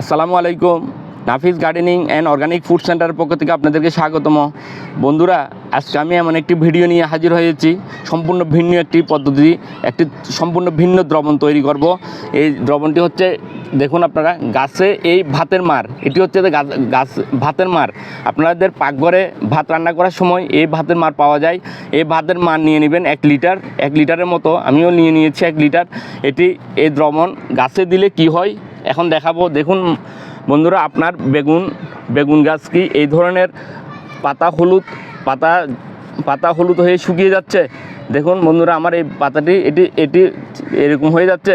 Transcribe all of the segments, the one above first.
আসসালামু আলাইকুম। Nafis gardening and organic food সেন্টারের পক্ষ থেকে আপনাদেরকে স্বাগতম। বন্ধুরা, আজকে আমি এমন একটি ভিডিও নিয়ে হাজির হয়েছি। সম্পূর্ণ ভিন্ন একটি পদ্ধতি, একটি সম্পূর্ণ ভিন্ন দ্রবণ তৈরি করব। এই দ্রবণটি হচ্ছে, দেখুন আপনারা, গাছে এই ভাতের মার। এটি হচ্ছে গাছ, ভাতের মার। আপনাদের পাকঘরে ভাত রান্না করার সময় এই ভাতের মার পাওয়া যায়। এই ভাতের মার নিয়ে নেবেন এক লিটার। এক লিটারের মতো আমিও নিয়ে নিয়েছি এক লিটার। এটি, এই দ্রবণ গাছে দিলে কি হয়? এখন দেখাবো, দেখুন বন্ধুরা আপনার বেগুন বেগুন গাছ কি এই ধরনের পাতা হলুদ, পাতা পাতা হলুদ হয়ে শুকিয়ে যাচ্ছে? দেখুন বন্ধুরা আমার এই পাতাটি, এটি এটি এরকম হয়ে যাচ্ছে।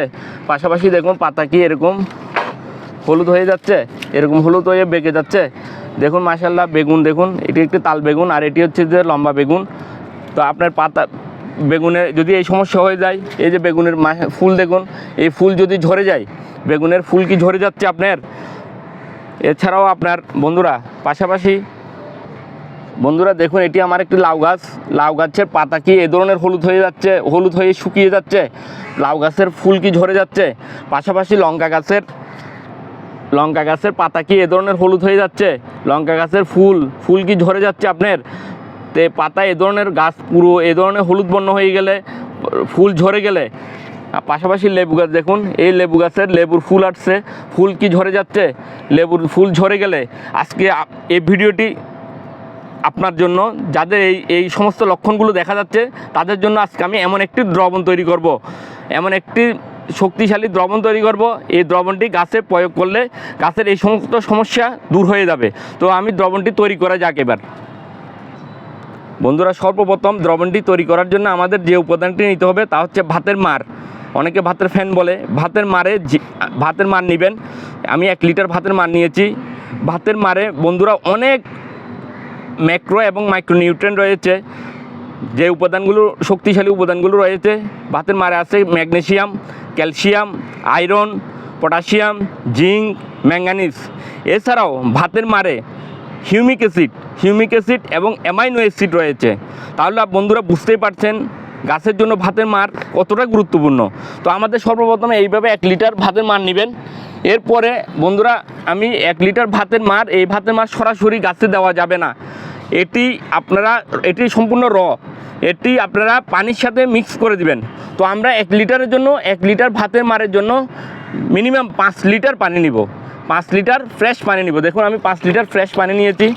পাশাপাশি দেখুন পাতা কি এরকম হলুদ হয়ে যাচ্ছে, এরকম হলুদ হয়ে বেঁকে যাচ্ছে। দেখুন মাসাল্লাহ বেগুন, দেখুন, এটি একটি তাল বেগুন আর এটি হচ্ছে যে লম্বা বেগুন। তো আপনার পাতা বেগুনে যদি এই সমস্যা হয়ে যায়, এই যে বেগুনের ফুল দেখুন, এই ফুল যদি ঝরে যায়, বেগুনের ফুল কি ঝরে যাচ্ছে আপনার? এছাড়াও আপনার বন্ধুরা, পাশাপাশি বন্ধুরা দেখুন, এটি আমার একটি লাউ গাছ। লাউ গাছের পাতা কি এ ধরনের হলুদ হয়ে যাচ্ছে, হলুদ হয়ে শুকিয়ে যাচ্ছে? লাউ গাছের ফুল কি ঝরে যাচ্ছে? পাশাপাশি লঙ্কা গাছের লঙ্কা গাছের পাতা কি এ ধরনের হলুদ হয়ে যাচ্ছে? লঙ্কা গাছের ফুল ফুল কি ঝরে যাচ্ছে আপনার? তে পাতা এ ধরনের গাছ পুরো, এ ধরনের হলুদ বর্ণ হয়ে গেলে, ফুল ঝরে গেলে পাশাপাশি লেবু গাছ দেখুন, এই লেবু গাছের লেবুর ফুল আসছে, ফুল কি ঝরে যাচ্ছে? লেবুর ফুল ঝরে গেলে আজকে এই ভিডিওটি আপনার জন্য, যাদের এই এই সমস্ত লক্ষণগুলো দেখা যাচ্ছে, তাদের জন্য আজকে আমি এমন একটি দ্রবণ তৈরি করব। এমন একটি শক্তিশালী দ্রবণ তৈরি করব, এই দ্রবণটি গাছে প্রয়োগ করলে গাছের এই সমস্ত সমস্যা দূর হয়ে যাবে। তো আমি দ্রবণটি তৈরি করা যাক এবার। বন্ধুরা সর্বপ্রথম দ্রবণটি তৈরি করার জন্য আমাদের যে উপাদানটি নিতে হবে তা হচ্ছে ভাতের মার। অনেকে ভাতের ফ্যান বলে। ভাতের মারে ভাতের মার নেবেন। আমি এক লিটার ভাতের মার নিয়েছি। ভাতের মারে বন্ধুরা অনেক ম্যাক্রো এবং মাইক্রোনিউট্রেন্ট রয়েছে। যে উপাদানগুলো শক্তিশালী উপাদানগুলো রয়েছে, ভাতের মারে আছে magnesium calcium, iron, potassium, zinc, manganese. এছাড়াও ভাতের মারে হিউমিক অ্যাসিড হিউমিক অ্যাসিড এবং অ্যামাইনো অ্যাসিড রয়েছে। তাহলে বন্ধুরা বুঝতেই পারছেন গাছের জন্য ভাতের মার কতটা গুরুত্বপূর্ণ। তো আমাদের সর্বপ্রথমে এইভাবে এক লিটার ভাতের মার নেবেন। এরপরে বন্ধুরা আমি এক লিটার ভাতের মার, এই ভাতের মার সরাসরি গাছে দেওয়া যাবে না। এটি আপনারা, এটি সম্পূর্ণ র। এটি আপনারা পানির সাথে মিক্স করে দিবেন। তো আমরা এক লিটারের জন্য, এক লিটার ভাতের মারের জন্য মিনিমাম পাঁচ লিটার পানি নিব। পাঁচ লিটার ফ্রেশ পানি নিব। দেখুন, আমি পাঁচ লিটার ফ্রেশ পানি নিয়েছি।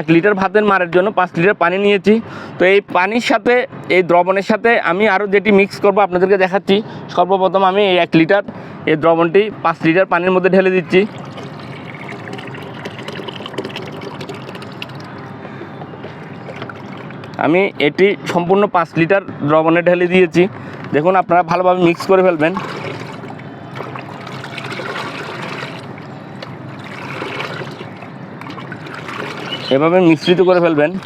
এক লিটার ভাতের মারের জন্য পাঁচ লিটার পানি নিয়েছি। তো এই পানির সাথে, এই দ্রবণের সাথে আমি আরও যেটি মিক্স করব আপনাদেরকে দেখাচ্ছি। সর্বপ্রথম আমি এই এক লিটার এই দ্রবণটি পাঁচ লিটার পানির মধ্যে ঢেলে দিচ্ছি। আমি এটি সম্পূর্ণ পাঁচ লিটার দ্রবণে ঢেলে দিয়েছি। দেখুন, আপনারা ভালোভাবে মিক্স করে ফেলবেন। এভাবে মিশ্রিত করে ফেলবেন।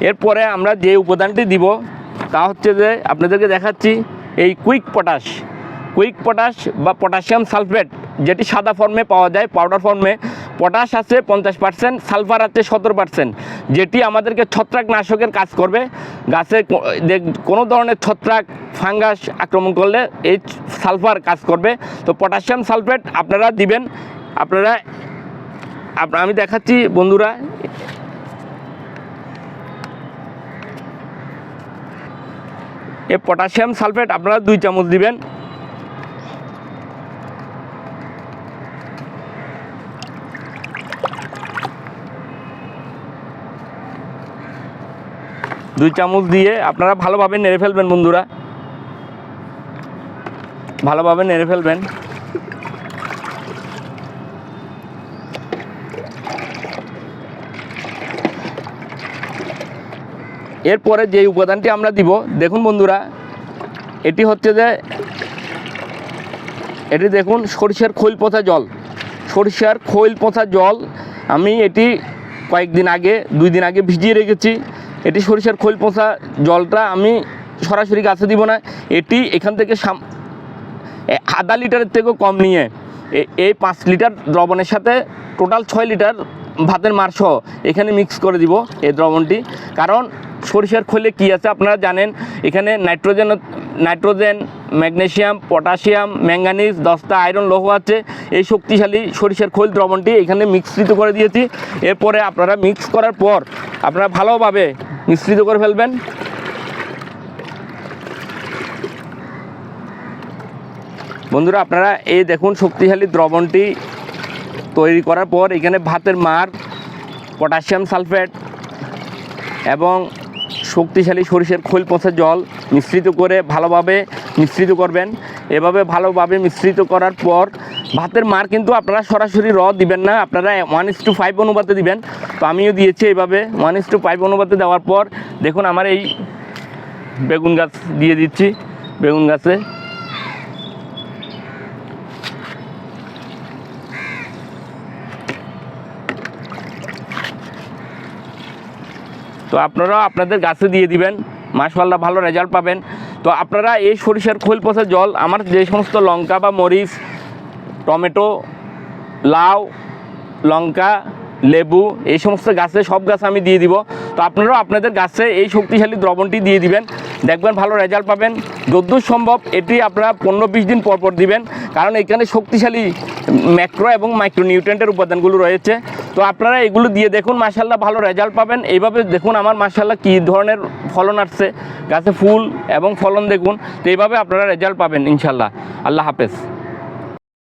এরপরে আমরা যে উপাদানটি দিব, তা হচ্ছে যে আপনাদেরকে দেখাচ্ছি এই কুইক পটাশ। কুইক পটাশ বা পটাশিয়াম সালফেট, যেটি সাদা ফর্মে পাওয়া যায় পাউডার ফর্মে পটাশ আছে পঞ্চাশ পার্সেন্ট সালফার আছে সতেরো পার্সেন্ট যেটি আমাদেরকে ছত্রাকনাশকের কাজ করবে। গাছে কোনো ধরনের ছত্রাক, ফাঙ্গাস আক্রমণ করলে এই সালফার কাজ করবে। তো পটাশিয়াম সালফেট আপনারা দিবেন, আপনারা আপ- আমি দেখাচ্ছি, বন্ধুরা। এ পটাশিয়াম সালফেট, আপনারা দুই চামচ দিবেন। দুই চামচ দিয়ে আপনারা ভালোভাবে নেড়ে ফেলবেন, বন্ধুরা। ভালোভাবে নেড়ে ফেলবেন। এরপরে যে উপাদানটি আমরা দিব, দেখুন বন্ধুরা, এটি হচ্ছে যে, এটি দেখুন সরিষার খৈল পচা জল। সরিষার খৈল পচা জল আমি এটি কয়েকদিন আগে, দুই দিন আগে ভিজিয়ে রেখেছি। এটি সরিষার খৈল পচা জলটা আমি সরাসরি গাছে দিব না। এটি এখান থেকে সাম আধা লিটারের থেকেও কম নিয়ে এই পাঁচ লিটার দ্রবণের সাথে টোটাল ছয় লিটার ভাতের মার সহ এখানে মিক্স করে দিব এই দ্রবণটি। কারণ সরিষার খোলে কি আছে আপনারা জানেন? এখানে nitrogen nitrogen, magnesium, potassium, manganese, দস্তা, আয়রন লৌহ আছে। এই শক্তিশালী সরিষার খোল দ্রবণটি এখানে মিশ্রিত করে দিয়েছি। এরপরে আপনারা মিক্স করার পর আপনারা ভালোভাবে মিশ্রিত করে ফেলবেন। বন্ধুরা, আপনারা এই দেখুন শক্তিশালী দ্রবণটি তৈরি করার পর এখানে ভাতের মার, পটাশিয়াম সালফেট এবং শক্তিশালী সরিষের খৈল পচা জল মিশ্রিত করে ভালোভাবে মিশ্রিত করবেন। এভাবে ভালোভাবে মিশ্রিত করার পর ভাতের মার কিন্তু আপনারা সরাসরি র দিবেন না, আপনারা ওয়ান ইস টু ফাইভ অনুপাতে দিবেন। তো আমিও দিয়েছি এইভাবে ওয়ান ইস টু ফাইভ অনুপাতে দেওয়ার পর দেখুন আমার এই বেগুন গাছ দিয়ে দিচ্ছি, বেগুন গাছে। তো আপনারাও আপনাদের গাছে দিয়ে দিবেন। মাশাল্লাহ ভালো রেজাল্ট পাবেন। তো আপনারা এই সরিষার খোল পচা জল, আমার যে সমস্ত লঙ্কা বা মরিচ, টমেটো, লাউ, লঙ্কা, লেবু, এই সমস্ত গাছে সব গাছে আমি দিয়ে দিব। তো আপনারাও আপনাদের গাছে এই শক্তিশালী দ্রবণটি দিয়ে দিবেন। দেখবেন ভালো রেজাল্ট পাবেন। যদ্দূর সম্ভব এটি আপনারা পনেরো বিশ দিন পর পর দিবেন। কারণ এখানে শক্তিশালী ম্যাক্রো এবং মাইক্রো নিউট্রেন্টের উপাদানগুলো রয়েছে। তো আপনারা এগুলো দিয়ে দেখুন মাসাল্লাহ ভালো রেজাল্ট পাবেন। এইভাবে দেখুন আমার মাসাল্লাহ কী ধরনের ফলন আসছে। গাছে ফুল এবং ফলন দেখুন, তো এইভাবে আপনারা রেজাল্ট পাবেন ইনশাল্লাহ আল্লাহ হাফেজ।